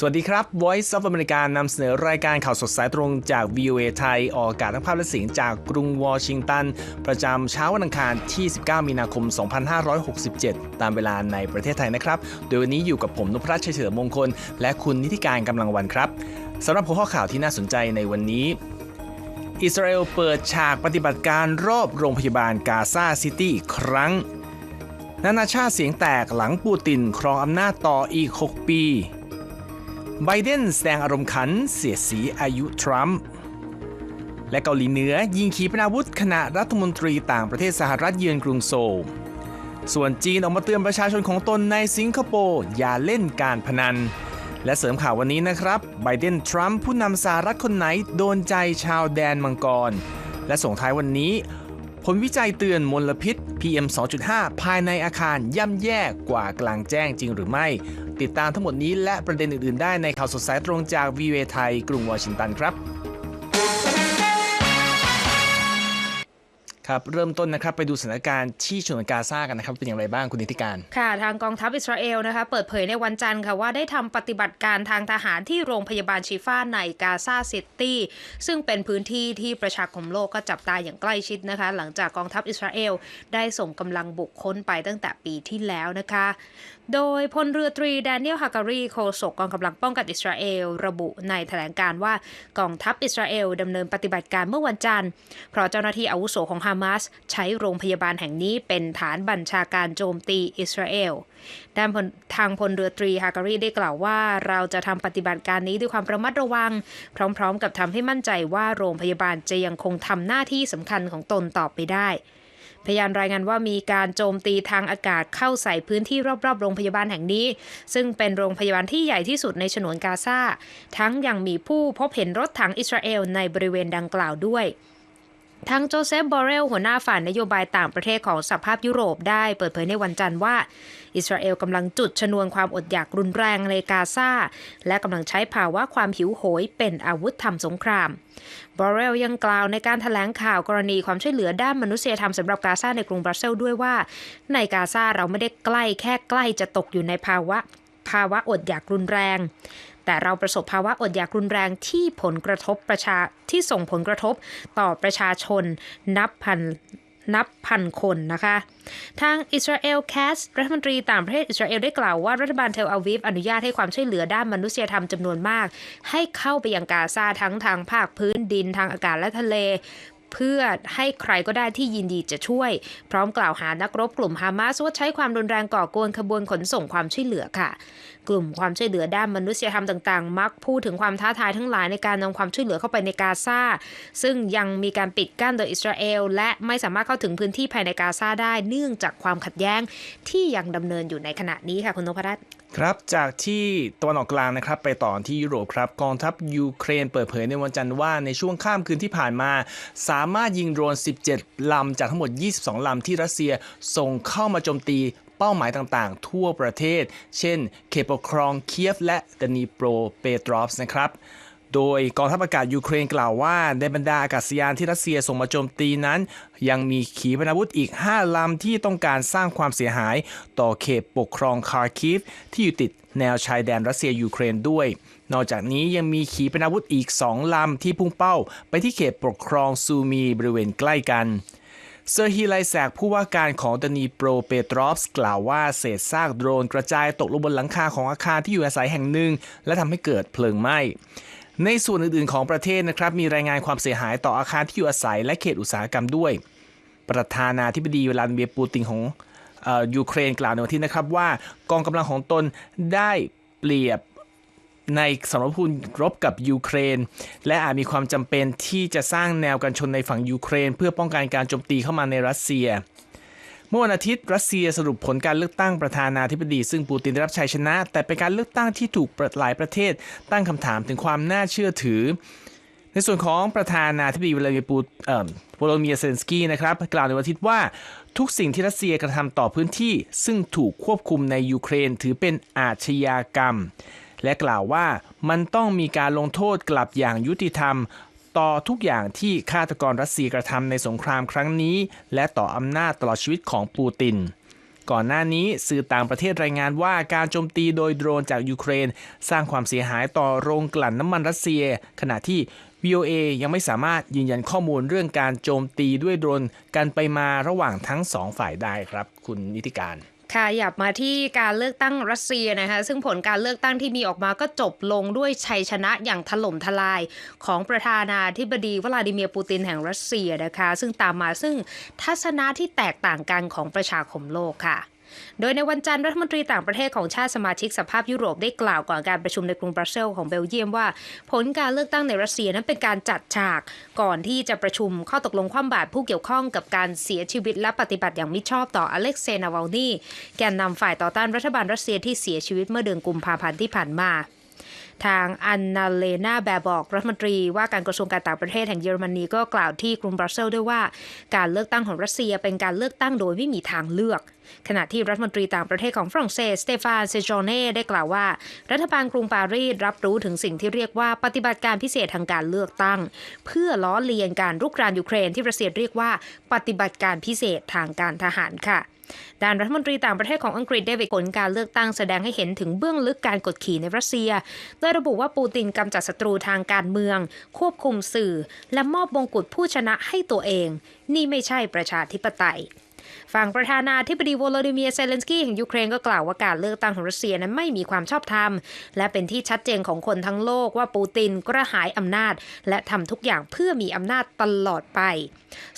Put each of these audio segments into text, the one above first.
สวัสดีครับ Voice of America นำเสนอรายการข่าวสดสายตรงจาก VOA ไทย ออกอากาศทั้งภาพและเสียงจากกรุงวอชิงตัน ประจำเช้าวันอังคารที่ 19 มีนาคม 2567 ตามเวลาในประเทศไทยนะครับ โดยวันนี้อยู่กับผมนพรัชชัยเฉลิมมงคล และคุณนิติการกำลังวันครับสำหรับหัวข้อข่าวที่น่าสนใจในวันนี้อิสราเอลเปิดฉากปฏิบัติการรอบโรงพยาบาลกาซาซิตี้อีกครั้ง นานาชาติเสียงแตกหลังปูตินครองอำนาจต่ออีก 6 ปี ไบเดนแสดงอารมณ์ขันเสียสีอายุทรัมป์และเกาหลีเหนือยิงขีปนาวุธขณะรัฐมนตรีต่างประเทศสหรัฐเยือนกรุงโซล ส่วนจีนออกมาเตือนประชาชนของตนในสิงคโปร์อย่าเล่นการพนัน และเสริมข่าววันนี้นะครับไบเดนทรัมป์ผู้นำสหรัฐคนไหนโดนใจชาวแดนมังกร และส่งท้ายวันนี้ ผลวิจัยเตือนมลพิษ PM 2.5 ภายในอาคารย่ำแย่กว่ากลางแจ้งจริงหรือไม่ ติดตามทั้งหมดนี้และประเด็นอื่น ๆ ได้ในข่าวสดสายตรงจาก VOA ไทย กรุงวอชิงตันครับครับเริ่มต้นนะครับไปดูสถานการณ์ที่ฉนวนกาซากันนะครับ เป็นอย่างไรบ้างคุณนิติการ ค่ะทางกองทัพอิสราเอลนะคะ เปิดเผยในวันจันทร์ค่ะว่าได้ทำปฏิบัติการทางทหารที่โรงพยาบาลชีฟ้าในกาซาซิตี้ซึ่งเป็นพื้นที่ที่ประชาคมโลกก็จับตาอย่างใกล้ชิดนะคะ หลังจากกองทัพอิสราเอลได้ส่งกำลังบุกค้นไปตั้งแต่ปีที่แล้วนะคะ โดยพลเรือตรีแดเนียลฮาการีโฆษกกองกำลังป้องกันอิสราเอล ระบุในแถลงการว่ากองทัพอิสราเอลดำเนินปฏิบัติการเมื่อวันจันทร์เพราะเจ้าหน้าที่อาวุโสของฮามาสใช้โรงพยาบาลแห่งนี้เป็นฐานบัญชาการโจมตีอิสราเอลด้านทางพลเรือตรีฮาการีได้กล่าวว่า เราจะทำปฏิบัติการนี้ด้วยความระมัดระวัง พร้อม ๆ กับทำให้มั่นใจว่าโรงพยาบาลจะยังคงทำหน้าที่สำคัญของตนต่อไปได้ พยานรายงานว่ามีการโจมตีทางอากาศเข้าใส่พื้นที่รอบๆ โรงพยาบาลแห่งนี้ ซึ่งเป็นโรงพยาบาลที่ใหญ่ที่สุดในฉนวนกาซา ทั้งยังมีผู้พบเห็นรถถังอิสราเอลในบริเวณดังกล่าวด้วยทางโจเซฟบอเรลหัวหน้าฝ่ายนโยบายต่างประเทศของสหภาพยุโรปได้เปิดเผยในวันจันทร์ว่า อิสราเอลกำลังจุดชนวนความอดอยากรุนแรงในกาซาและกำลังใช้ภาวะความหิวโหยเป็นอาวุธทำสงครามบอเรลยังกล่าวในการถแถลงข่าวกรณีความช่วยเหลือด้านมนุษยธรรมสำหรับกาซาในกรุงบรัสเซลส์ด้วยว่า ในกาซาเราไม่ได้ใกล้แค่ใกล้จะตกอยู่ในภาวะ ภาวะอดอยากรุนแรง แต่เราประสบภาวะอดอยากรุนแรงที่ผลกระทบประชาที่ส่งผลกระทบต่อประชาชนนับพัน นับพันคนนะคะ ทางอิสราเอลแคสรัฐมนตรีต่างประเทศอิสราเอลได้กล่าวว่ารัฐบาลเทลอาวีฟอนุญาตให้ความช่วยเหลือด้านมนุษยธรรมจำนวนมาก ให้เข้าไปยังกาซาทั้งทางภาคพื้นดินทางอากาศและทะเล เพื่อให้ใครก็ได้ที่ยินดีจะช่วย พร้อมกล่าวหานักรบกลุ่มฮามาสว่าใช้ความรุนแรงก่อกวนขบวนขนส่งความช่วยเหลือค่ะ กลุ่มความช่วยเหลือด้านมนุษยธรรมต่างๆ มักพูดถึงความท้าทายทั้งหลายในการนำความช่วยเหลือเข้าไปในกาซาซึ่งยังมีการปิดกั้นโดยอิสราเอล และไม่สามารถเข้าถึงพื้นที่ภายในกาซาได้เนื่องจากความขัดแย้งที่ยังดำเนินอยู่ในขณะนี้ค่ะคุณนพรัตน์ ครับจากที่ตะวันออกกลางนะครับไปต่อที่ยุโรปครับกองทัพยูเครนเปิดเผยในวันจันทร์ว่าในช่วงข้ามคืนที่ผ่านมา สามารถยิงโดรน 17 ลำจากทั้งหมด 22 ลำที่รัสเซียส่งเข้ามาโจมตีเป้าหมายต่างๆ ทั่วประเทศ เช่นเขตปกครองเคียฟและดนีโปรเปโตรอฟส์นะครับ โดยกองทัพอากาศยูเครนกล่าวว่า ในบรรดาอากาศยานที่รัสเซียส่งมาโจมตีนั้น ยังมีขีปนาวุธอีก 5 ลำที่ต้องการสร้างความเสียหาย ต่อเขตปกครองคาร์คิฟ ที่อยู่ติดแนวชายแดนรัสเซียยูเครนด้วย นอกจากนี้ยังมีขีปนาวุธอีก 2 ลำที่พุ่งเป้า ไปที่เขตปกครองซูมีบริเวณใกล้กันเซอร์ฮีไลแซกผู้ว่าการของดนีโปรเปตรอฟส์กล่าวว่าเศษซากโดรนกระจายตกลงบนหลังคาของอาคารที่อยู่อาศัยแห่งหนึ่ง และทำให้เกิดเพลิงไหม้ ในส่วนอื่นๆของประเทศนะครับมีรายงานความเสียหายต่ออาคารที่อยู่อาศัยและเขตอุตสาหกรรมด้วย ประธานาธิบดีวลาดิเมียร์ปูตินของออยูเครนกล่าวในวันที่นะครับว่ากองกำลังของตนได้เปรียบในสมรภูมิรบกับยูเครน และอาจมีความจำเป็นที่จะสร้างแนวกันชนในฝั่งยูเครน เพื่อป้องกันการโจมตีเข้ามาในรัสเซีย เมื่อวันอาทิตย์รัสเซียสรุปผลการเลือกตั้งประธานาธิบดี ซึ่งปูตินได้รับชัยชนะ แต่เป็นการเลือกตั้งที่ถูกหลายประเทศ ตั้งคำถามถึงความน่าเชื่อถือ ในส่วนของประธานาธิบดีวลาดิเมียร์ปูเอ่อโวโลเมียร์เซนสกี้นะครับกล่าวในวันอาทิตย์ว่าทุกสิ่งที่รัสเซียกระทำต่อพื้นที่ ซึ่งถูกควบคุมในยูเครนถือเป็นอาชญากรรมและกล่าวว่ามันต้องมีการลงโทษกลับอย่างยุติธรรม ต่อทุกอย่างที่ฆาตกรรัสเซียกระทำในสงครามครั้งนี้ และต่ออำนาจตลอดชีวิตของปูติน ก่อนหน้านี้สื่อต่างประเทศรายงานว่าการโจมตีโดยโดรนจากยูเครน สร้างความเสียหายต่อโรงกลั่นน้ำมันรัสเซีย ขณะที่ VOA ยังไม่สามารถยืนยันข้อมูลเรื่องการโจมตีด้วยโดรนกันไปมาระหว่างทั้งสองฝ่ายได้ครับ คุณนิติการ ค่ะหยับมาที่การเลือกตั้งรัสเซียนะคะซึ่งผลการเลือกตั้งที่มีออกมาก็จบลงด้วยชัยชนะอย่างถล่มทลายของประธานาธิบดีวลาดิเมียร์ปูตินแห่งรัสเซียนะคะ ซึ่งตามมาซึ่งทัศนะที่แตกต่างกันของประชาคมโลกค่ะ โดยในวันจันทร์รัฐมนตรีต่างประเทศของชาติสมาชิกสภาพยุโรปได้กล่าวก่อนการประชุมในกรุงบรัสเซลของเบลเยียมว่า ผลการเลือกตั้งในรัสเซียนั้นเป็นการจัดฉากก่อนที่จะประชุมข้อตกลงคว่ำบาตรผู้เกี่ยวข้องกับการเสียชีวิตและปฏิบัติอย่างมิชอบต่ออเล็กเซย์นาวาลนีแกนนำฝ่ายต่อต้านรัฐบาลรัสเซียที่เสียชีวิตเมื่อเดือนกุมภาพันธ์ที่ผ่านมา ทางอันนาเลนาแบรบอกรัฐมนตรีว่าการกระทรวงการต่างประเทศแห่งเยอรมนีก็กล่าวที่กรุงบรัสเซลส์ด้วยว่า การเลือกตั้งของรัสเซียเป็นการเลือกตั้งโดยไม่มีทางเลือก ขณะที่รัฐมนตรีต่างประเทศของฝรั่งเศสสเตฟานเซจอเน่ได้กล่าวว่า รัฐบาลกรุงปารีสรับรู้ถึงสิ่งที่เรียกว่าปฏิบัติการพิเศษทางการเลือกตั้ง เพื่อล้อเลียนการรุกรานยูเครนที่รัสเซียเรียกว่า ปฏิบัติการพิเศษทางการทหารค่ะ ด้านรัฐมนตรีต่างประเทศของอังกฤษได้วิผลการเลือกตั้งแสดงให้เห็นถึงเบื้องลึกการกดขี่ในรัสเซีย โดยระบุว่าปูตินกำจัดศัตรูทางการเมือง ควบคุมสื่อ และมอบมงกุฎผู้ชนะให้ตัวเอง นี่ไม่ใช่ประชาธิปไตย ฝั่งประธานาธิบดีโวโลดิเมียเซเลนสกี้แห่งยูเครนก็กล่าวว่าการเลือกตั้งของรัสเซียนั้นไม่มีความชอบธรรม และเป็นที่ชัดเจนของคนทั้งโลกว่าปูตินกระหายอำนาจ และทำทุกอย่างเพื่อมีอำนาจตลอดไป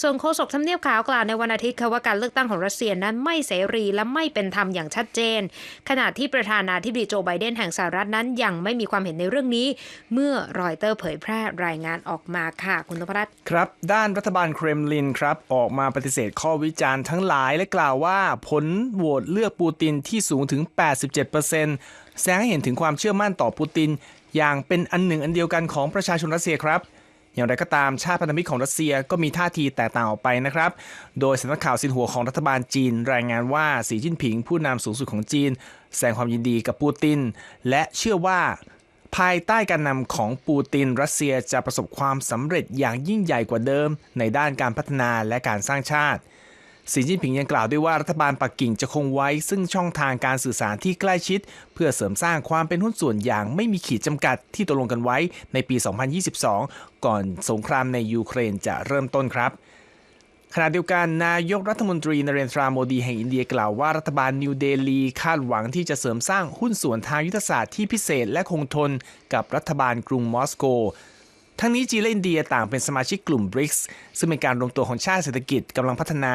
ส่วนโฆษกทำเนียบขาวกล่าวในวันอาทิตย์ค่ะว่าการเลือกตั้งของรัสเซียนั้นไม่เสรีและไม่เป็นธรรมอย่างชัดเจน ขณะที่ประธานาธิบดีโจไบเดนแห่งสหรัฐนั้นยังไม่มีความเห็นในเรื่องนี้ เมื่อรอยเตอร์เผยแพร่รายงานออกมาค่ะคุณนพรัตน์ครับ ด้านรัฐบาลเครมลินครับออกมาปฏิเสธข้อวิจารณ์ทั้งหลายและกล่าวว่าผลโหวตเลือกปูตินที่สูงถึง 87%แสดงให้เห็นถึงความเชื่อมั่นต่อปูติน อย่างเป็นอันหนึ่งอันเดียวกันของประชาชนรัสเซียครับอย่างไรก็ตามชาติพันธมิตรของรัสเซียก็มีท่าทีแตกต่างออกไปนะครับ โดยสำนักข่าวซินหัวของรัฐบาลจีน รายงานว่าสีจิ้นผิงผู้นำสูงสุดของจีน แสดงความยินดีกับปูติน และเชื่อว่า ภายใต้การนำของปูติน รัสเซียจะประสบความสำเร็จอย่างยิ่งใหญ่กว่าเดิม ในด้านการพัฒนาและการสร้างชาติ สีจิ้นผิงยังกล่าวด้วยว่ารัฐบาลปักกิ่งจะคงไว้ ซึ่งช่องทางการสื่อสารที่ใกล้ชิด เพื่อเสริมสร้างความเป็นหุ้นส่วนอย่างไม่มีขีดจำกัดที่ตกลงกันไว้ในปี 2022 ก่อนสงครามในยูเครนจะเริ่มต้นครับขณะเดียวกันนายกรัฐมนตรีนเรนทราโมดีแห่งอินเดียกล่าวว่ารัฐบาลนิวเดลีคาดหวังที่จะเสริมสร้างหุ้นส่วนทางยุทธศาสตร์ที่พิเศษและคงทนกับรัฐบาลกรุงมอสโก ทั้งนี้จีนและอินเดียต่างเป็นสมาชิกกลุ่ม BRICS ซึ่งเป็นการรวมตัวของชาติเศรษฐกิจกำลังพัฒนา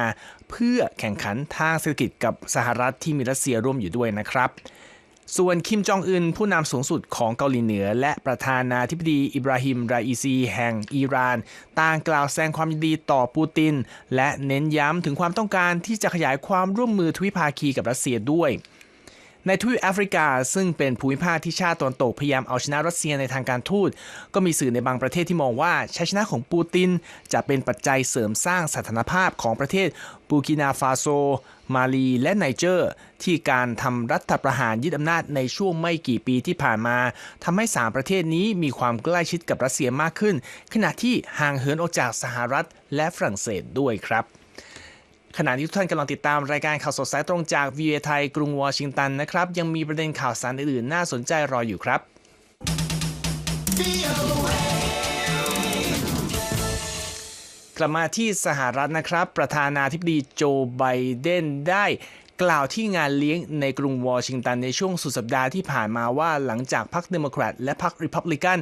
เพื่อแข่งขันทางเศรษฐกิจกับสหรัฐที่มีรัสเซียร่วมอยู่ด้วยนะครับส่วนคิมจองอึนผู้นำสูงสุดของเกาหลีเหนือ และประธานาธิบดีอิบราฮิม ราอีซี แห่งอิหร่านต่างกล่าวแสดงความยินดีต่อปูติน และเน้นย้ำถึงความต้องการที่จะขยายความร่วมมือทวิภาคีกับรัสเซียด้วย ในทวีปแอฟริกา ซึ่งเป็นภูมิภาคที่ชาติตะวันตกพยายามเอาชนะรัสเซียในทางการทูต ก็มีสื่อในบางประเทศที่มองว่าชัยชนะของปูติน จะเป็นปัจจัยเสริมสร้างสถานภาพของประเทศบูกินาฟาโซ มาลี และไนเจอร์ ที่การทำรัฐประหารยึดอำนาจในช่วงไม่กี่ปีที่ผ่านมาทำให้สามประเทศนี้มีความใกล้ชิดกับรัสเซียมากขึ้น ขณะที่ห่างเหินออกจากสหรัฐและฝรั่งเศสด้วยครับ ขณะที่ทุกท่านกำลังติดตามรายการข่าวสดสายตรงจาก VOA ไทยกรุงวอชิงตันนะครับ ยังมีประเด็นข่าวสารอื่นๆ น่าสนใจรออยู่ครับ กลับมาที่สหรัฐนะครับ ประธานาธิบดีโจไบเดนได้ กล่าวที่งานเลี้ยงในกรุงวอชิงตันในช่วงสุดสัปดาห์ที่ผ่านมาว่าหลังจากพรรคเดโมแครตและพรรคริพับลิกัน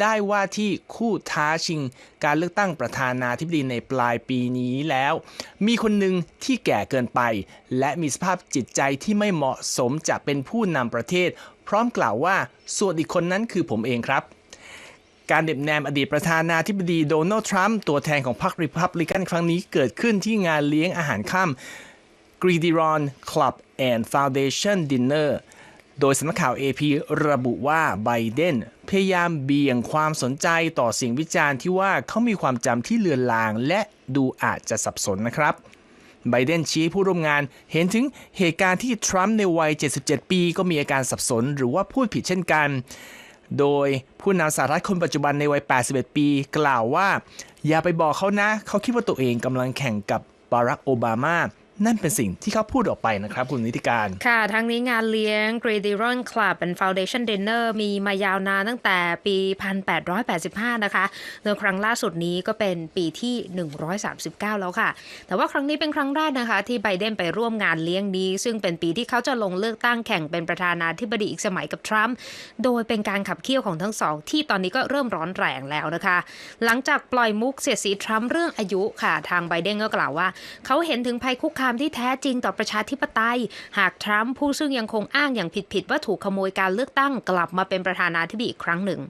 ได้ว่าที่คู่ท้าชิงการเลือกตั้งประธานาธิบดีในปลายปีนี้แล้ว มีคนหนึ่งที่แก่เกินไป และมีสภาพจิตใจที่ไม่เหมาะสมจะเป็นผู้นำประเทศ พร้อมกล่าวว่าส่วนอีกคนนั้นคือผมเองครับการเด็บแนมอดีตประธานาธิบดีโดนัลด์ทรัมป์ตัวแทนของพรรคริพับลิกันครั้งนี้เกิดขึ้นที่งานเลี้ยงอาหารค่ำ Gridiron Club and Foundation Dinner โดยสำนักข่าว AP ระบุว่าไบเดนพยายามเบี่ยงความสนใจต่อสิ่งวิจารณ์ที่ว่าเขามีความจำที่เลือนลาง และดูอาจจะสับสนนะครับไบเดนชี้ผู้ร่วมงานเห็นถึงเหตุการณ์ที่ทรัมป์ในวัย 77 ปีก็มีอาการสับสนหรือว่าพูดผิดเช่นกัน โดยผู้นำสหรัฐคนปัจจุบันในวัย 81 ปี กล่าวว่า อย่าไปบอกเขานะ เขาคิดว่าตัวเองกำลังแข่งกับบารักโอบามา นั่นเป็นสิ่งที่เขาพูดออกไปนะครับ คุณนิติการ ค่ะ ทั้งนี้งานเลี้ยง g r e d i r o n Club and Foundation Dinner มีมายาวนานตั้งแต่ปี 1885 นะคะโดยครั้งล่าสุดนี้ก็เป็นปีที่ 139 แล้วค่ะ แต่ว่าครั้งนี้เป็นครั้งแรกนะคะ ที่ไบเดนไปร่วมงานเลี้ยงนี้ ซึ่งเป็นปีที่เขาจะลงเลือกตั้งแข่งเป็นประธานาธิบดีอีกสมัยกับทรัมป์โดยเป็นการขับเคี่ยวของทั้งสอง ที่ตอนนี้ก็เริ่มร้อนแรงแล้วนะคะ หลังจากปล่อยมุกเสียดสีทรัมป์เรื่องอายุค่ะ ทางไบเดนก็กล่าวว่า เขาเห็นถึงภัยคุกคามามที่แท้จริงต่อประชาธิปไตย หากทรัมป์ผู้ซึ่งยังคงอ้างอย่างผิดๆว่าถูกขโมยการเลือกตั้งกลับมาเป็นประธานาธิบดีอีกครั้งหนึ่ง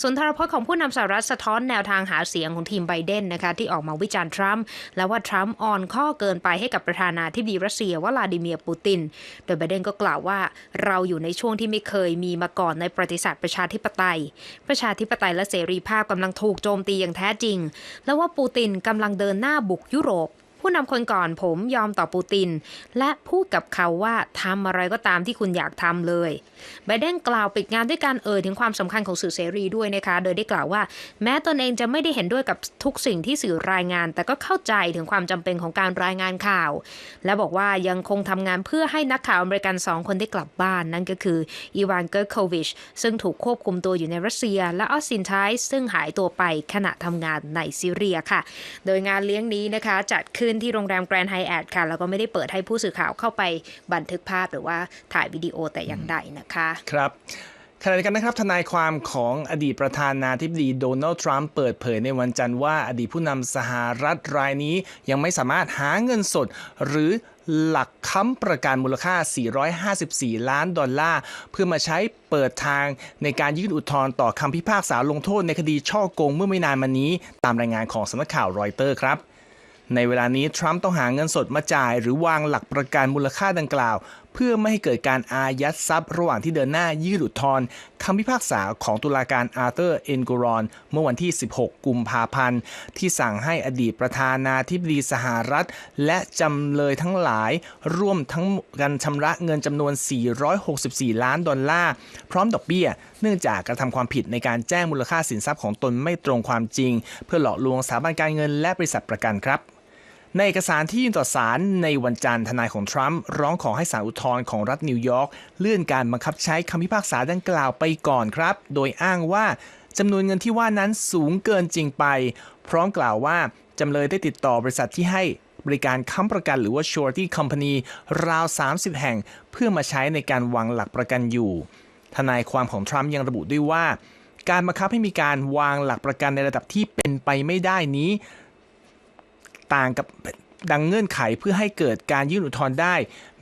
ส่วนทรพจน์ของผู้นำสหรัฐสะท้อนแนวทางหาเสียงของทีมไบเดนนะคะที่ออกมาวิจารณ์ทรัมป์และว่าทรัมป์อ่อนข้อเกินไปให้กับประธานาธิบดีรัสเซีย วลาดิเมียร์ปูติน โดยไบเดนก็กล่าวว่าเราอยู่ในช่วงที่ไม่เคยมีมาก่อนในประวัติศาสตร์ประชาธิปไตย ประชาธิปไตยและเสรีภาพกำลังถูกโจมตีอย่างแท้จริง และว่าปูตินกำลังเดินหน้าบุกยุโรป ผู้นำคนก่อนผมยอมต่อปูติน และพูดกับเขาว่าทำอะไรก็ตามที่คุณอยากทำเลย ไบเดนกล่าวปิดงานด้วยการเอ่ยถึงความสำคัญของสื่อเสรีด้วยนะคะ โดยได้กล่าวว่า แม้ตนเองจะไม่ได้เห็นด้วยกับทุกสิ่งที่สื่อรายงาน แต่ก็เข้าใจถึงความจำเป็นของการรายงานข่าว และบอกว่ายังคงทำงานเพื่อให้นักข่าวอเมริกันสองคนได้กลับบ้านนั่นก็คืออีวานเกอร์โควิชซึ่งถูกควบคุมตัวอยู่ในรัสเซีย และออสซินไทส์ซึ่งหายตัวไปขณะทำงานในซีเรียค่ะ โดยงานเลี้ยงนี้นะคะจัดขึ้นที่โรงแรมแกรนด์ไฮแอทค่ะแล้วก็ไม่ได้เปิดให้ผู้สื่อข่าวเข้าไปบันทึกภาพหรือว่าถ่ายวิดีโอแต่อย่างใดนะคะ ครับขณะเดียวกันนะครับทนายความของอดีตประธานาธิบดีโดนัลด์ทรัมป์เปิดเผยในวันจันทร์ว่าอดีตผู้นำสหรัฐรายนี้ยังไม่สามารถหาเงินสด หรือหลักค้ำประกันมูลค่า 454 ล้านดอลลาร์ เพื่อมาใช้เปิดทางในการยื่นอุทธรณ์ต่อคำพิพากษาลงโทษในคดีช่อโกงเมื่อไม่นานมานี้ ตามรายงานของสำนักข่าวรอยเตอร์ครับ ในเวลานี้ทรัมป์ต้องหาเงินสดมาจ่าย หรือวางหลักประกันมูลค่าดังกล่าว เพื่อไม่ให้เกิดการอายัดทรัพย์ระหว่างที่เดินหน้ายื่นอุทธรณ์คำพิพากษาของตุลาการอาร์เธอร์เอนโกรอน เมื่อวันที่ 16 กุมภาพันธ์ ที่สั่งให้อดีตประธานาธิบดีสหรัฐ และจำเลยทั้งหลาย ร่วมทั้งกันชำระเงินจำนวน 464 ล้านดอลลาร์พร้อมดอกเบี้ย เนื่องจากกระทำความผิดในการแจ้งมูลค่าสินทรัพย์ของตนไม่ตรงความจริง เพื่อหลอกลวงสถาบันการเงินและบริษัทประกันครับ ในเอกสารที่ยื่นต่อศาลในวันจันทร์ทนายของทรัมป์ร้องขอให้ศาลอุทธรณ์ของรัฐนิวยอร์กเลื่อนการบังคับใช้คำพิพากษาดังกล่าวไปก่อนครับ โดยอ้างว่าจำนวนเงินที่ว่านั้นสูงเกินจริงไป พร้อมกล่าวว่าจำเลยได้ติดต่อบริษัทที่ให้บริการค้ำประกันหรือว่า surety company ราว 30 แห่ง เพื่อมาใช้ในการวางหลักประกันอยู่ ทนายความของทรัมป์ยังระบุด้วยว่า การบังคับให้มีการวางหลักประกันในระดับที่เป็นไปไม่ได้นี้ ต่างกับดังเงื่อนไขเพื่อให้เกิดการยื่นอุทธรณ์ได้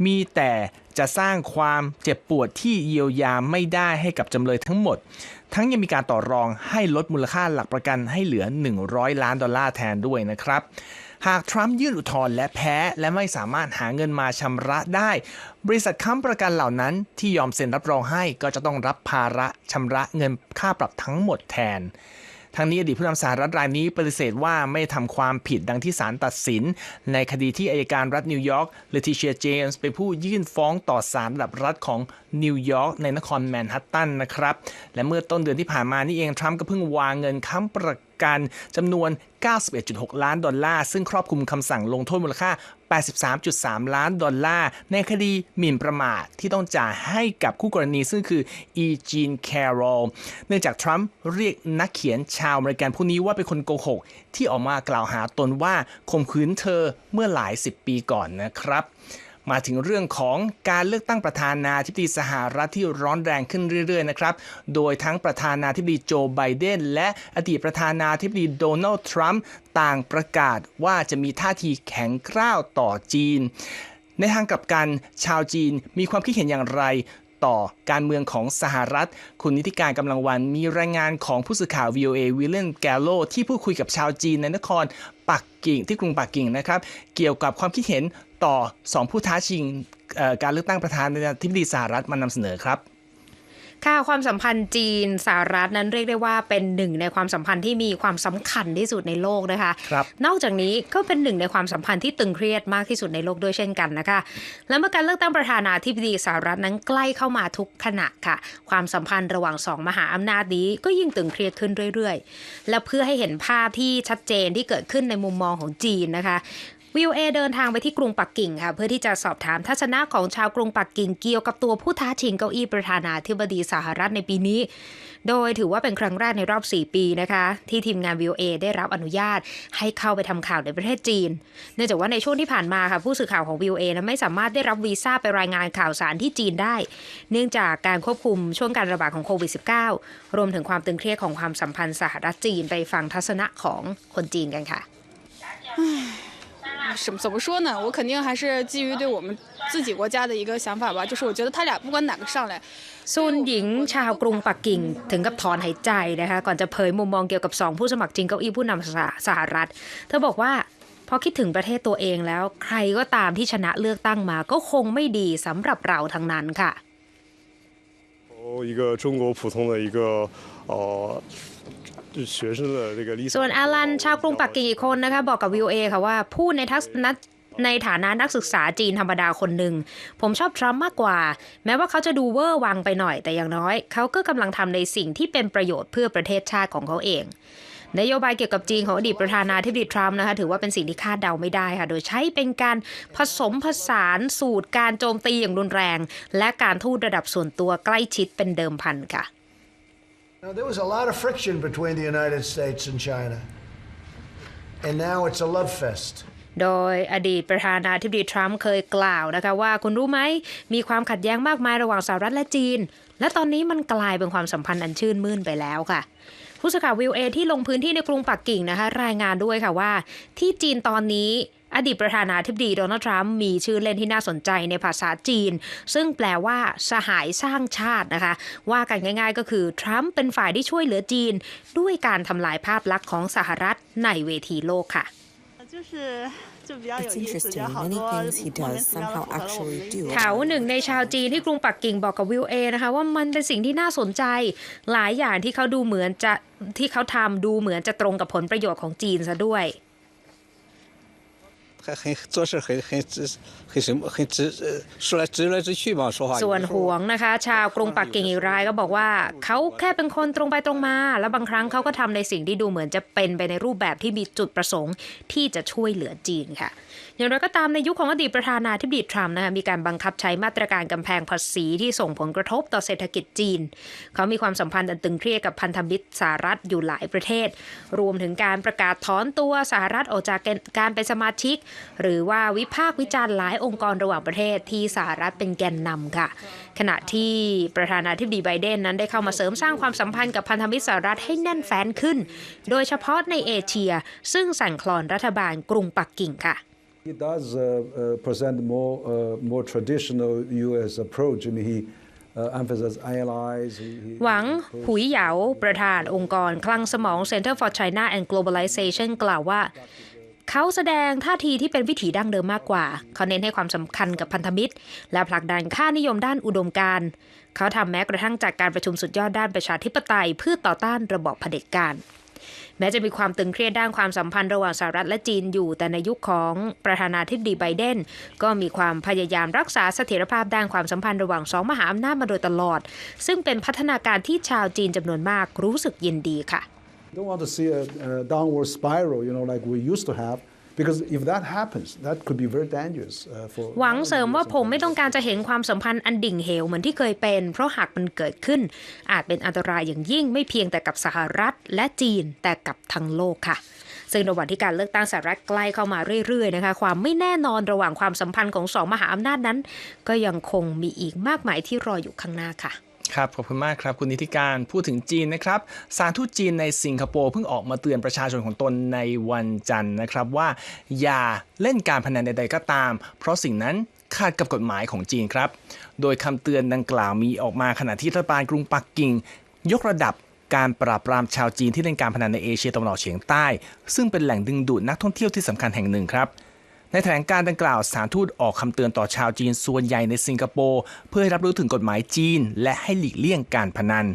มีแต่จะสร้างความเจ็บปวดที่เยียวยาไม่ได้ให้กับจำเลยทั้งหมด ทั้งยังมีการต่อรองให้ลดมูลค่าหลักประกันให้เหลือ 100 ล้านดอลลาร์แทนด้วยนะครับ หากทรัมป์ยื่นอุทธรณ์และแพ้และไม่สามารถหาเงินมาชำระได้ บริษัทค้ำประกันเหล่านั้นที่ยอมเซ็นรับรองให้ก็จะต้องรับภาระชำระเงินค่าปรับทั้งหมดแทน ทั้งนี้อดีตผู้นำสหรัฐรายนี้ปฏิเสธว่าไม่ทำความผิดดังที่ศาลตัดสิน ในคดีที่อายการรัฐนิวยอร์กเลติเชียเจมส์เป็นผู้ยื่นฟ้องต่อศาลระดับรัฐของนิวยอร์กในนครแมนฮัตตันนะครับ และเมื่อต้นเดือนที่ผ่านมานี่เองทรัมป์ก็เพิ่งวางเงินค้ำประ กันจำนวน 91.6 ล้านดอลลาร์ ซึ่งครอบคลุมคำสั่งลงโทษมูลค่า 83.3 ล้านดอลลาร์ ในคดีหมิ่นประมาทที่ต้องจ่ายให้กับคู่กรณีซึ่งคืออีจีนแคโรลเนื่องจากทรัมป์เรียกนักเขียนชาวอเมริกันผู้นี้ว่าเป็นคนโกหก ที่ออกมากล่าวหาตนว่าข่มขืนเธอเมื่อหลายสิบปีก่อนนะครับ มาถึงเรื่องของการเลือกตั้งประธานาธิบดีสหรัฐที่ร้อนแรงขึ้นเรื่อยๆนะครับ โดยทั้งประธานาธิบดีโจไบเดนและอดีตประธานาธิบดีโดนัลด์ทรัมป์ต่างประกาศว่าจะมีท่าทีแข็งกร้าวต่อจีน ในทางกลับกันชาวจีนมีความคิดเห็นอย่างไรต่อการเมืองของสหรัฐ คุณนิติการกำลังวันมีรายงานของผู้สื่อข่าว VOA วิลเลนแกลโลที่พูดคุยกับชาวจีนในนครปักกิ่งที่กรุงปักกิ่งนะครับ เกี่ยวกับความคิดเห็น ต่อสองผู้ท้าชิงเอ่อการเลือกตั้งประธานาธิบดีสหรัฐมานำเสนอครับค่ะความสัมพันธ์จีนสหรัฐนั้นเรียกได้ว่าเป็นหนึ่งในความสัมพันธ์ที่มีความสำคัญที่สุดในโลกนะคะครับนอกจากนี้ก็เป็นหนึ่งในความสัมพันธ์ที่ตึงเครียดมากที่สุดในโลกด้วยเช่นกันนะคะ และเมื่อการเลือกตั้งประธานาธิบดีสหรัฐนั้นใกล้เข้ามาทุกขณะค่ะ ความสัมพันธ์ระหว่างสองมหาอำนาจนี้ก็ยิ่งตึงเครียดขึ้นเรื่อย ๆ และเพื่อให้เห็นภาพที่ชัดเจนที่เกิดขึ้นในมุมมองของจีนนะคะ วิวเอเดินทางไปที่กรุงปักกิ่งค่ะเพื่อที่จะสอบถามทัศนะของชาวกรุงปักกิ่งเกี่ยวกับตัวผู้ท้าชิงเก้าอี้ประธานาธิบดีสหรัฐในปีนี้ โดยถือว่าเป็นครั้งแรกในรอบ 4 ปีนะคะ ที่ทีมงาน VOA ได้รับอนุญาต ให้เข้าไปทำข่าวในประเทศจีน เนื่องจากว่าในช่วงที่ผ่านมาค่ะผู้สื่อข่าวของ VOA นั้นไม่สามารถได้รับวีซ่าไปรายงานข่าวสารที่จีนได้ เนื่องจากการควบคุมช่วงการระบาดของโควิด -19 รวมถึงความตึงเครียดของความสัมพันธ์สหรัฐจีนไปฟังทัศนะของคนจีนกันค่ะ 什么怎么说呢？我肯定还是基于对我们自己国家的一个想法吧，就是我觉得他俩不管哪个上来， ซุนหญิงชาวกรุงปักกิ่งถึงกับถอนหายใจนะคะ ก่อนจะเผยมุมมองเกี่ยวกับ 2 ผู้สมัครจริงเก้าอี้ผู้นำสหสหรัฐ เธอบอกว่าพอคิดถึงประเทศตัวเองแล้ว ใครก็ตามที่ชนะเลือกตั้งมาก็คงไม่ดีสำหรับเราทั้งนั้นค่ะ 哦，一个中国普通的一个呃学生的这个立场。 ส่วนอาลันชาวกรุงปักกิ่งอีกคนนะคะบอกกับ VOA ค่ะว่าพูดในทัศนะในฐานะนักศึกษาจีนธรรมดาคนหนึ่ง ผมชอบทรัมป์มากกว่า แม้ว่าเขาจะดูเวอร์วังไปหน่อยแต่อย่างน้อย เขาก็กำลังทำในสิ่งที่เป็นประโยชน์เพื่อประเทศชาติของเขาเองนโยบายเกี่ยวกับจีนของอดีตประธานาธิบดีทรัมป์นะคะถือว่าเป็นสิ่งที่คาดเดาไม่ได้ค่ะ โดยใช้เป็นการผสมผสานสูตรการโจมตีอย่างรุนแรง และการทูตระดับส่วนตัวใกล้ชิดเป็นเดิมพันค่ะ Now, there was a lot of friction between the United States and China. And now it's a love fest. โดยอดีตประธานาธิบดีทรัมป์เคยกล่าวนะคะว่าคุณรู้ไหม มีความขัดแย้งมากมายระหว่างสหรัฐและจีน และตอนนี้มันกลายเป็นความสัมพันธ์อันชื่นมื่นไปแล้วค่ะ ผู้สื่อข่าววิวเอที่ลงพื้นที่ในกรุงปักกิ่งนะคะรายงานด้วยค่ะว่า ที่จีนตอนนี้ อดีตประธานาธิบดีโดนัลด์ทรัมป์มีชื่อเล่นที่น่าสนใจในภาษาจีน ซึ่งแปลว่าสหายสร้างชาตินะคะ ว่ากันง่ายๆก็คือ ทรัมป์เป็นฝ่ายที่ช่วยเหลือจีน ด้วยการทำลายภาพลักษณ์ของสหรัฐในเวทีโลกค่ะ It's interesting. Many things he does somehow actually do. เขาหนึ่งในชาวจีนที่กรุงปักกิ่งบอกกับวิวเอนะคะว่ามันเป็นสิ่งที่น่าสนใจ หลายอย่างที่เขาดูเหมือนจะที่เขาทำดูเหมือนจะตรงกับผลประโยชน์ของจีนซะด้วย 很做事很很直很什么很直呃说来直来直去嘛，说话。 ส่วนหวงนะคะ ชาวกรุงปักกิ่งอีกรายก็บอกว่า เขาแค่เป็นคนตรงไปตรงมา แล้วบางครั้งเขาก็ทำในสิ่งที่ดูเหมือนจะเป็นไปในรูปแบบที่มีจุดประสงค์ที่จะช่วยเหลือจีนค่ะ อย่างไรก็ตามในยุคของอดีตประธานาธิบดีทรัมป์นะคะมีการบังคับใช้มาตรการกำแพงภาษีที่ส่งผลกระทบต่อเศรษฐกิจจีน เขามีความสัมพันธ์อันตึงเครียดกับพันธมิตรสหรัฐอยู่หลายประเทศ รวมถึงการประกาศถอนตัวสหรัฐออกจากการเป็นสมาชิก หรือว่าวิพากษ์วิจารณ์หลายองค์กรระหว่างประเทศที่สหรัฐเป็นแกนนำค่ะ ขณะที่ประธานาธิบดีไบเดนนั้นได้เข้ามาเสริมสร้างความสัมพันธ์กับพันธมิตรสหรัฐให้แน่นแฟ้นขึ้น โดยเฉพาะในเอเชีย ซึ่งสั่นคลอนรัฐบาลกรุงปักกิ่งค่ะ He does uh, uh, present more uh, more traditional U.S. approach. I mean, he uh, emphasizes allies. He, he หวังหุยเหยาประธานองค์กรคลังสมอง Center for China and Globalization กล่าวว่า เขาแสดงท่าทีที่เป็นวิถีดั้งเดิมมากกว่า เขาเน้นให้ความสำคัญกับพันธมิตร และผลักดันค่านิยมด้านอุดมการณ์เขาทำแม้กระทั่งจากการประชุมสุดยอดด้านประชาธิปไตยเพื่อต่อต้านระบอบเผด็จการ แม้จะมีความตึงเครียดด้านความสัมพันธ์ระหว่างสหรัฐและจีนอยู่ แต่ในยุคของประธานาธิบดีไบเดน ก็มีความพยายามรักษาเสถียรภาพด้านความสัมพันธ์ระหว่างสองมหาอำนาจมาโดยตลอด ซึ่งเป็นพัฒนาการที่ชาวจีนจำนวนมากรู้สึกยินดีค่ะ don't want to see a, a downward spiral, you know, like we used to have, because if that happens, that could be very dangerous uh, for. หวังเสริมว่าผมไม่ต้องการจะเห็นความสัมพันธ์อันดิ่งเหวเหมือนที่เคยเป็น เพราะหากมันเกิดขึ้น อาจเป็นอันตรายอย่างยิ่งไม่เพียงแต่กับสหรัฐและจีนแต่กับทั้งโลกค่ะซึ่งระหว่างที่การเลือกตั้งสหรัฐใกล้เข้ามาเรื่อยๆนะคะความไม่แน่นอนระหว่างความสัมพันธ์ของสองมหาอำนาจนั้น ก็ยังคงมีอีกมากมายที่รออยู่ข้างหน้าค่ะ ครับขอบคุณมากครับ คุณนิติการพูดถึงจีนนะครับสารทูตจีนในสิงคโปร์เพิ่งออกมาเตือนประชาชนของตนในวันจันทร์นะครับว่า อย่าเล่นการพนันใดๆก็ตาม เพราะสิ่งนั้นขัดกับกฎหมายของจีนครับ โดยคำเตือนดังกล่าวมีออกมาขณะที่รัฐบาลกรุงปักกิ่ง ยกระดับการปราบปรามชาวจีนที่เล่นการพนันในเอเชียตะวันออกเฉียงใต้ ซึ่งเป็นแหล่งดึงดูดนักท่องเที่ยวที่สำคัญแห่งหนึ่งครับ ในแถลงการดังกล่าวสถารทูตออกคำเตือนต่อชาวจีนส่วนใหญ่ในสิงคโปร์เพื่อให้รับรู้ถึงกฎหมายจีน และให้หลีกเลี่ยงการพนัน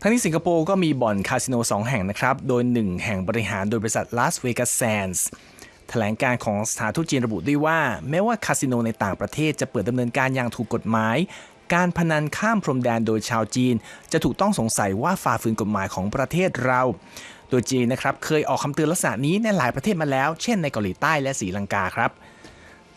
ทั้งนี้สิงคโปร์ก็มีบ่อนคาสิโน 2 แห่งนะครับ โดย 1 แห่งบริหารโดยบริษัท Las Vegas Sands แถลงการของสถานทูตจีนระบุด้วยว่า แม้ว่าคาสิโนในต่างประเทศจะเปิดดำเนินการอย่างถูกกฎหมาย การพนันข้ามพรมแดนโดยชาวจีน จะถูกต้องสงสัยว่าฝ่าฝืนกฎหมายของประเทศเรา โดยจีนนะครับเคยออกคำเตือนลักษณะนี้ในหลายประเทศมาแล้ว เช่นในเกาหลีใต้และศรีลังกาครับ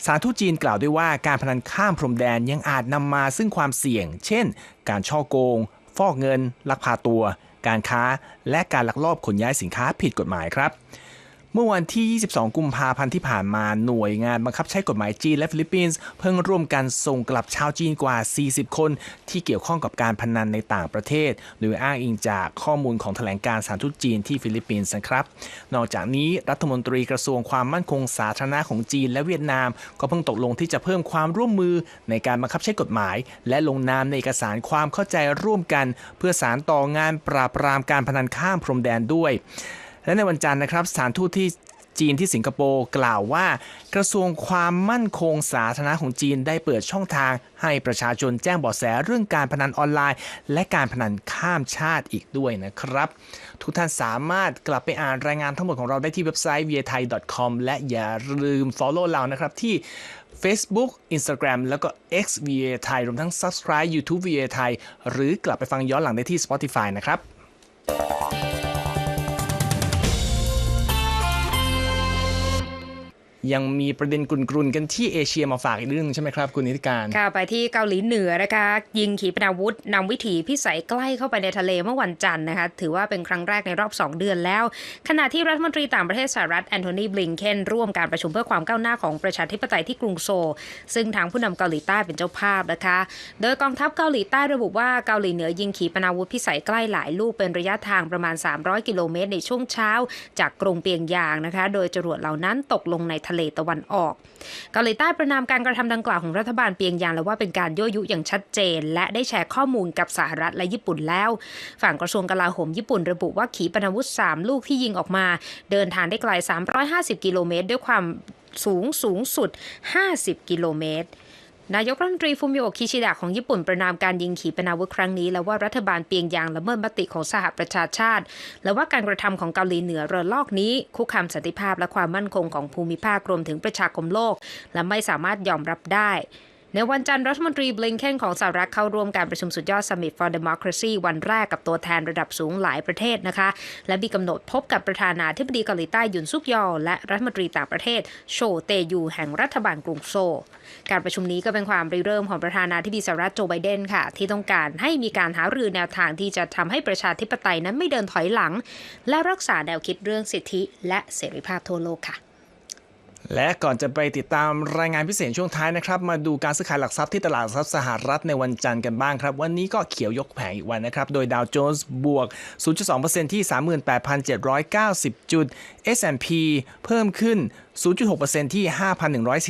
สารทูตจีนกล่าวด้วยว่าการพนันข้ามพรมแดนยังอาจนำมาซึ่งความเสี่ยง เช่น การช่อโกง ฟอกเงิน ลักพาตัว การค้า และการลักลอบขนย้ายสินค้าผิดกฎหมายครับ เมื่อวันที่ 22 กุมภาพันธ์ที่ผ่านมาหน่วยงานบังคับใช้กฎหมายจีนและฟิลิปปินส์เพิ่งร่วมกันส่งกลับชาวจีนกว่า 40 คน ที่เกี่ยวข้องกับการพนันในต่างประเทศ โดยอ้างอิงจากข้อมูลของแถลงการสถารทูตจีนที่ฟิลิปปินส์นะครับ นอกจากนี้รัฐมนตรีกระทรวงความมั่นคงสาธารณะของจีนและเวียดนาม ก็เพิ่งตกลงที่จะเพิ่มความร่วมมือในการบังคับใช้กฎหมาย และลงนามในเอกสารความเข้าใจร่วมกัน เพื่อสารต่องานปราบปรามการพนันข้ามพรมแดนด้วย และในวันจันทร์นะครับสถานทูตที่จีนที่สิงคโปร์กล่าวว่า กระทรวงความมั่นคงสาธารณะของจีนได้เปิดช่องทาง ให้ประชาชนแจ้งเบาะแสเรื่องการพนันออนไลน์ และการพนันข้ามชาติอีกด้วยนะครับ ทุกท่านสามารถกลับไปอ่านรายงานทั้งหมดของเราได้ที่เว็บไซต์ v i a t h a i com และอย่าลืม follow เรานะครับที่ Facebook Instagram แล้วก็ X v i a t h a i รวมทั้ง subscribe YouTube v i a t h a i หรือกลับไปฟังย้อนหลังได้ที่ Spotify นะครับ ยังมีประเด็นกลุ่นๆกันที่เอเชียมาฝากอีกเรื่องหนึ่งใช่ไหมครับ คุณนิติการค่ะไปที่เกาหลีเหนือนะคะ ยิงขีปนาวุธนำวิถีพิสัยใกล้เข้าไปในทะเลเมื่อวันจันทร์นะคะถือว่าเป็นครั้งแรกในรอบ 2 เดือนแล้ว ขณะที่รัฐมนตรีต่างประเทศสหรัฐแอนโทนีบลิงเคนร่วมการประชุมเพื่อความก้าวหน้าของประชาธิปไตยที่กรุงโซลซึ่งทางผู้นำเกาหลีใต้เป็นเจ้าภาพนะคะ โดยกองทัพเกาหลีใต้ระบุว่าเกาหลีเหนือยิงขีปนาวุธพิสัยใกล้หลายลูกเป็นระยะทางประมาณ 300 กิโลเมตรในช่วงเช้า จากกรุงเปียงยางนะคะ โดยจรวดเหล่านั้นตกลงในทะเลตะวันออก เกาหลีใต้ประนามการกระทำดังกล่าวของรัฐบาลเปียงยางและว่าเป็นการยั่วยุอย่างชัดเจน และได้แชร์ข้อมูลกับสหรัฐและญี่ปุ่นแล้ว ฝั่งกระทรวงกลาโหมญี่ปุ่นระบุว่าขีปนาวุธ 3 ลูกที่ยิงออกมา เดินทางได้ไกล 350 กิโลเมตร ด้วยความสูงสูงสุด 50 กิโลเมตร นายกรัฐมนตรีฟูมิโอคิชิดะของญี่ปุ่นประนามการยิงขีปนาวุธครั้งนี้ และว่ารัฐบาลเปียงยางละเมิดมติของสหประชาชาติ และว่าการกระทำของเกาหลีเหนือระลอกนี้ คุกคามสันติภาพและความมั่นคงของภูมิภาครวมถึงประชาคมโลก และไม่สามารถยอมรับได้ ในวันจันทร์รัฐมนตรีบลิงเคนของสหรัฐเข้าร่วมการประชุมสุดยอด Summit for Democracy วันแรกกับตัวแทนระดับสูงหลายประเทศนะคะ และมีกำหนดพบกับประธานาธิบดีเกาหลีใต้ยุนซุกยอ และรัฐมนตรีต่างประเทศโชเตยูแห่งรัฐบาลกรุงโซลการประชุมนี้ก็เป็นความริเริ่มของประธานาธิบดีสหรัฐโจไบเดนค่ะ ที่ต้องการให้มีการหารือแนวทางที่จะทำให้ประชาธิปไตยนั้นไม่เดินถอยหลัง และรักษาแนวคิดเรื่องสิทธิและเสรีภาพทั่วโลกค่ะ และก่อนจะไปติดตามรายงานพิเศษช่วงท้ายนะครับ มาดูการซื้อขายหลักทรัพย์ที่ตลาดหลักทรัพย์สหรัฐในวันจันทร์กันบ้างครับ วันนี้ก็เขียวยกแผงอีกวันนะครับ โดยดาวโจนส์บวก 0.2%ที่ 38,790 จุด S&P เพิ่มขึ้น 0.6%ที่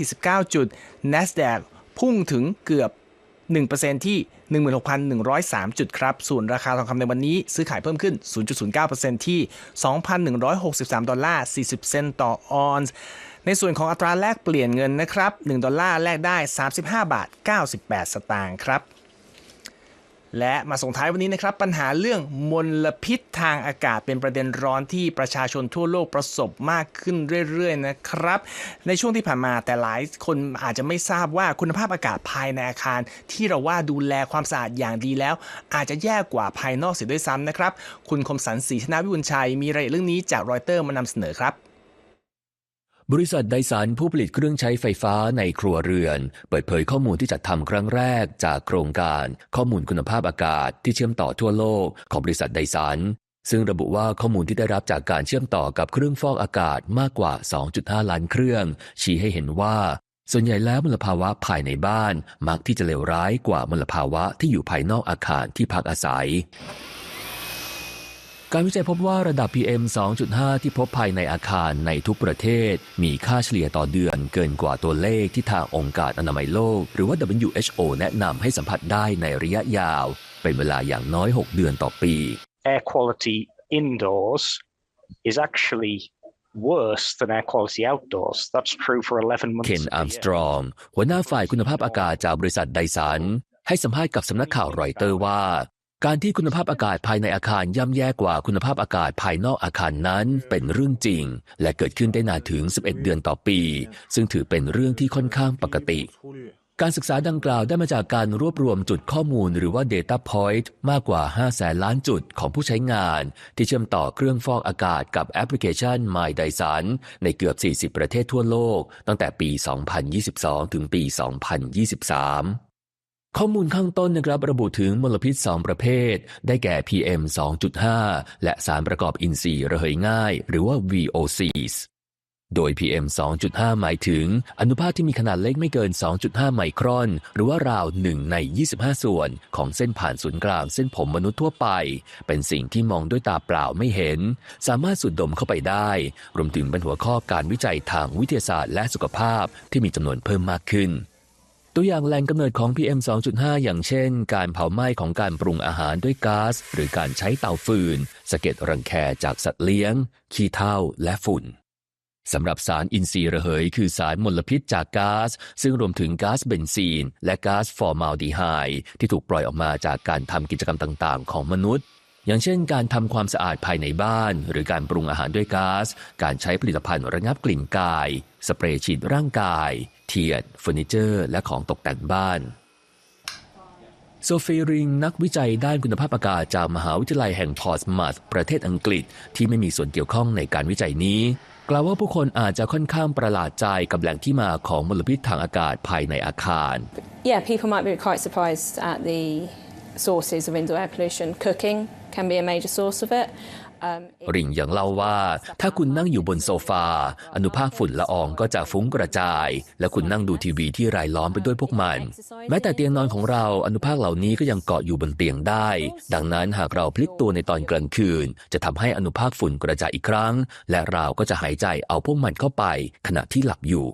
5,149 จุด NASDAQ พุ่งถึงเกือบ1%ที่ 16,103 จุดครับ ส่วนราคาทองคำในวันนี้ซื้อขายเพิ่มขึ้น 0.09%ที่ 2,163 ดอลลาร์ 40 เซนต์ต่อออนซ์ ในส่วนของอัตราแลกเปลี่ยนเงินนะครับ 1 ดอลลาร์แลกได้ 35 บาท 98 สตางค์ครับ และมาส่งท้ายวันนี้นะครับ ปัญหาเรื่องมลพิษทางอากาศเป็นประเด็นร้อนที่ประชาชนทั่วโลกประสบมากขึ้นเรื่อยๆนะครับ ในช่วงที่ผ่านมาแต่หลายคนอาจจะไม่ทราบว่าคุณภาพอากาศภายในอาคาร ที่เราว่าดูแลความสะอาดอย่างดีแล้ว อาจจะแย่กว่าภายนอกเสียด้วยซ้ำนะครับ คุณคมสันศรีชนะวิบุญชัยมีรายละเอียดเรื่องนี้จากรอยเตอร์มานำเสนอครับ บริษัทไดสันผู้ผลิตเครื่องใช้ไฟฟ้าในครัวเรือน เปิดเผยข้อมูลที่จัดทำครั้งแรกจากโครงการ ข้อมูลคุณภาพอากาศที่เชื่อมต่อทั่วโลกของบริษัทไดสันซึ่งระบุว่าข้อมูลที่ได้รับจากการเชื่อมต่อกับเครื่องฟอกอากาศมากกว่า 2.5 ล้านเครื่อง ชี้ให้เห็นว่า ส่วนใหญ่แล้วมลภาวะภายในบ้านมักที่จะเลวร้ายกว่ามลภาวะที่อยู่ภายนอกอาคารที่พักอาศัย การวิจัยพบว่าระดับ PM 2.5 ที่พบภายในอาคารในทุกประเทศ มีค่าเฉลี่ยต่อเดือนเกินกว่าตัวเลขที่ทางองค์การอนามัยโลก หรือว่า WHO แนะนำให้สัมผัสได้ในระยะยาว เป็นเวลาอย่างน้อย 6 เดือนต่อปี air quality indoors is actually worse than air quality outdoors. That's true for 11 months. เคน of the อาร์ม year. สตรองหัวหน้าฝ่ายคุณภาพอากาศจากบริษัทไดสันให้สัมภาษณ์กับสำนักข่าวรอยเตอร์ว่า การที่คุณภาพอากาศภายในอาคารย่ำแย่กว่าคุณภาพอากาศภายนอกอาคารนั้นเป็นเรื่องจริง และเกิดขึ้นได้นานถึง 11 เดือนต่อปี ซึ่งถือเป็นเรื่องที่ค่อนข้างปกติ การศึกษาดังกล่าวได้มาจากการรวบรวมจุดข้อมูลหรือว่า Data Point มากกว่า 5 แสนล้านจุดของผู้ใช้งาน ที่เชื่อมต่อเครื่องฟอกอากาศกับแอปพลิเคชัน My Dyson ในเกือบ 40 ประเทศทั่วโลก ตั้งแต่ปี 2022 ถึงปี 2023 ข้อมูลข้างต้นนะครับระบุถึงมลพิษ 2 ประเภท ได้แก่ PM 2.5 และสารประกอบอินทรีย์ระเหยง่าย หรือว่า VOCs โดย PM 2.5 หมายถึง อนุภาคที่มีขนาดเล็กไม่เกิน 2.5 ไมครอน หรือว่าราว 1 ใน 25 ส่วนของเส้นผ่านศูนย์กลางเส้นผมมนุษย์ทั่วไป เป็นสิ่งที่มองด้วยตาเปล่าไม่เห็น สามารถสูดดมเข้าไปได้ รวมถึงเป็นหัวข้อการวิจัยทางวิทยาศาสตร์และสุขภาพที่มีจำนวนเพิ่มมากขึ้น ตัวอย่างแหล่งกำเนิดของ PM 2.5 อย่างเช่น การเผาไหม้ของการปรุงอาหารด้วยก๊าซหรือการใช้เตาฟืน สะเก็ดรังแคจากสัตว์เลี้ยง ขี้เถ้าและฝุ่นสำหรับสารอินทรีย์ระเหย คือสารมลพิษจากก๊าซซึ่งรวมถึงก๊าซเบนซีน และก๊าซฟอร์มาลดีไฮด์ที่ถูกปล่อยออกมาจากการทำกิจกรรมต่างๆ ของมนุษย์ อย่างเช่น การทำความสะอาดภายในบ้าน หรือการปรุงอาหารด้วยก๊าซการใช้ผลิตภัณฑ์ระงับกลิ่นกาย สเปรย์ฉีดร่างกาย เทียนเฟอร์นิเจอร์ และของตกแต่งบ้านโซฟีริงนักวิจัยด้านคุณภาพอากาศจากมหาวิทยาลัยแห่งพอร์สมัธประเทศอังกฤษที่ไม่มีส่วนเกี่ยวข้องในการวิจัยนี้ กล่าวว่าผู้คนอาจจะค่อนข้างประหลาดใจกับแหล่งที่มาของมลพิษทางอากาศภายในอาคาร Yeah, people might be quite surprised at the sources of indoor air pollution. Cooking can be a major source of it. ริงยังเล่าว่า ถ้าคุณนั่งอยู่บนโซฟา อนุภาคฝุ่นละอองก็จะฟุ้งกระจาย และคุณนั่งดูทีวีที่รายล้อมไปด้วยพวกมัน แม้แต่เตียงนอนของเราอนุภาคเหล่านี้ก็ยังเกาะอยู่บนเตียงได้ ดังนั้นหากเราพลิกตัวในตอนกลางคืน จะทำให้อนุภาคฝุ่นกระจายอีกครั้ง และเราก็จะหายใจเอาพวกมันเข้าไป ขณะที่หลับอยู่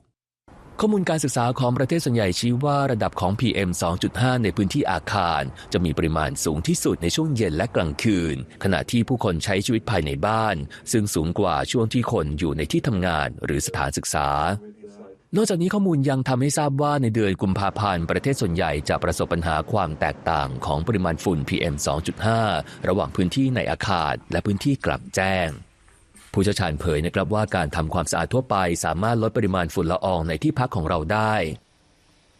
ข้อมูลการศึกษาของประเทศส่วนใหญ่ชี้ว่าระดับของ PM 2.5 ในพื้นที่อาคาร จะมีปริมาณสูงที่สุดในช่วงเย็นและกลางคืน ขณะที่ผู้คนใช้ชีวิตภายในบ้าน ซึ่งสูงกว่าช่วงที่คนอยู่ในที่ทำงานหรือสถานศึกษานอกจากนี้ข้อมูลยังทำให้ทราบว่าในเดือนกุมภาพันธ์ประเทศส่วนใหญ่จะประสบปัญหาความแตกต่างของปริมาณฝุ่น PM 2.5 ระหว่างพื้นที่ในอาคารและพื้นที่กลับแจ้ง ผู้เชี่ยวชาญเผยนะครับว่าการทำความสะอาดทั่วไปสามารถลดปริมาณฝุ่นละอองในที่พักของเราได้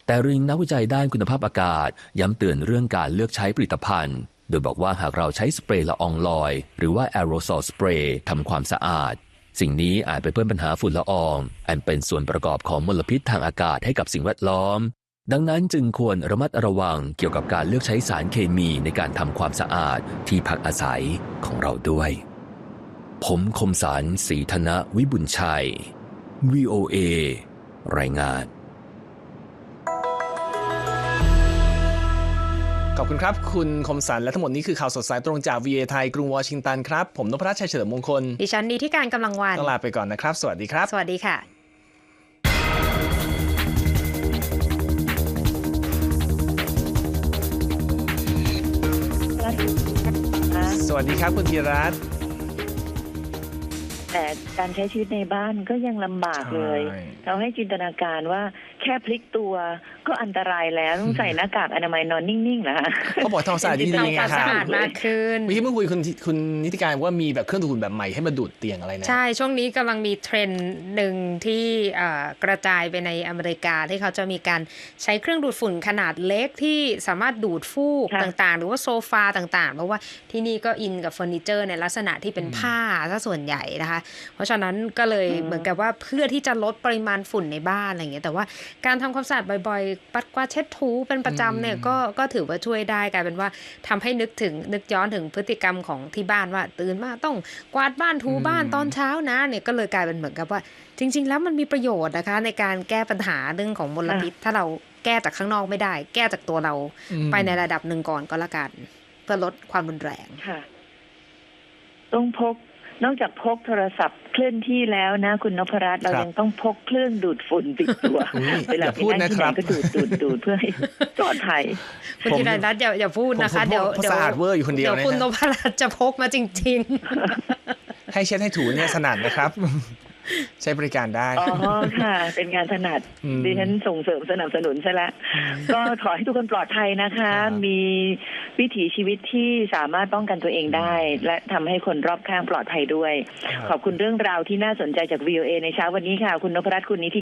แต่ริงนักวิจัยด้านคุณภาพอากาศ ย้ำเตือนเรื่องการเลือกใช้ผลิตภัณฑ์ โดยบอกว่าหากเราใช้สเปรย์ละอองลอย หรือว่าแอโรซอลสเปรย์ทำความสะอาด สิ่งนี้อาจไปเพิ่มปัญหาฝุ่นละออง อันเป็นส่วนประกอบของมลพิษทางอากาศให้กับสิ่งแวดล้อม ดังนั้นจึงควรระมัดระวังเกี่ยวกับการเลือกใช้สารเคมีในการทำความสะอาดที่พักอาศัยของเราด้วย ผมคมสารสีธนวิบุญชัย VOA รายงาน ขอบคุณครับ คุณคมสันและทั้งหมดนี้คือข่าวสดสายตรงจาก VA ไทย กรุงวอชิงตันครับ ผมนพรัชชัยเฉลิมมงคล ดิฉันดีที่การกำลังวันต้องลาไปก่อนนะครับ สวัสดีครับ สวัสดีค่ะสวัสดีครับคุณธีรัตน์ แต่การใช้ชีวิตในบ้านก็ยังลำบากเลย ใช่ เราให้จินตนาการว่าแค่พลิกตัวก็อันตรายแล้วต้องใส่หน้ากากอนามัยนอนนิ่งๆเหรอคะเขาบอกทำความสะอาดดีๆไงความคสะรับอาดมากขึ้น เมื่อกี้เมื่อคุยคุณคุณนิติการว่ามีแบบเครื่องดูดฝุ่นแบบใหม่ให้มาดูดเตียงอะไรนะ ใช่ ช่วงนี้กำลังมีเทรนด์หนึ่งที่เอ่อกระจายไปในอเมริกาที่เขาจะมีการใช้เครื่องดูดฝุ่นขนาดเล็กที่สามารถดูดฟูกค่ะ ต่างๆ หรือว่าโซฟาต่างๆ เพราะว่าที่นี่ก็อินกับเฟอร์นิเจอร์ในลักษณะที่เป็นผ้าซะส่วนใหญ่นะคะเพราะฉะนั้นก็เลยเหมือนกับว่าเพื่อที่จะลดปริมาณฝุ่นในบ้านอะไรอย่างเงี้ยแต่ว่าการทำความสะอาดบ่อยๆ ปัดกวาดเช็ดถูเป็นประจำเนี่ยก็ก็ถือว่าช่วยได้กลายเป็นว่าทำให้นึกถึงนึกย้อนถึงพฤติกรรมของที่บ้านว่า ตื่นมาต้องกวาดบ้านถูบ้านตอนเช้านะเนี่ยก็เลยกลายเป็นเหมือนกับว่า จริง ๆ แล้วมันมีประโยชน์นะคะ ในการแก้ปัญหาเรื่องของมลพิษ ถ้าเราแก้จากข้างนอกไม่ได้ แก้จากตัวเราอืมไปในระดับหนึ่งก่อนก็แล้วกันเพื่อลดความรุนแรงค่ะ ต้องพก นอกจากพกโทรศัพท์เคลื่อนที่แล้วนะ คุณนพรัตน์เราครับยังต้องพกเครื่องดูดฝุ่นติดตัวอุ๊ยเวลาอย่าไปพูดนั่งที่นะคไหรันบก็ดูดดูดดูดเพื่อให้ปลอดภัยคุณผมธีรรัตน์อย่าอย่าพูดนะคะผมผมเดี๋ยวผมเดี๋ยวสะอาดเวอร์อยู่คนเดียวเดี๋ยวนะคุณฮะนพรัตน์จะพกมาจริงให้เช็ดให้ถูเนี่ยสนัดนะครับ ใช้บริการได้ อ๋อค่ะ เป็นงานถนัดอืมดิฉันส่งเสริมสนับสนุนซะแล้วก็ขอให้ทุกคนปลอดภัยนะคะครับมีวิถีชีวิตที่สามารถป้องกันตัวเองได้ และทำให้คนรอบข้างปลอดภัยด้วย ขอบคุณเรื่องราวที่น่าสนใจจาก VOA ในเช้าวันนี้ค่ะ คุณนพรัตน์คุณนิธิ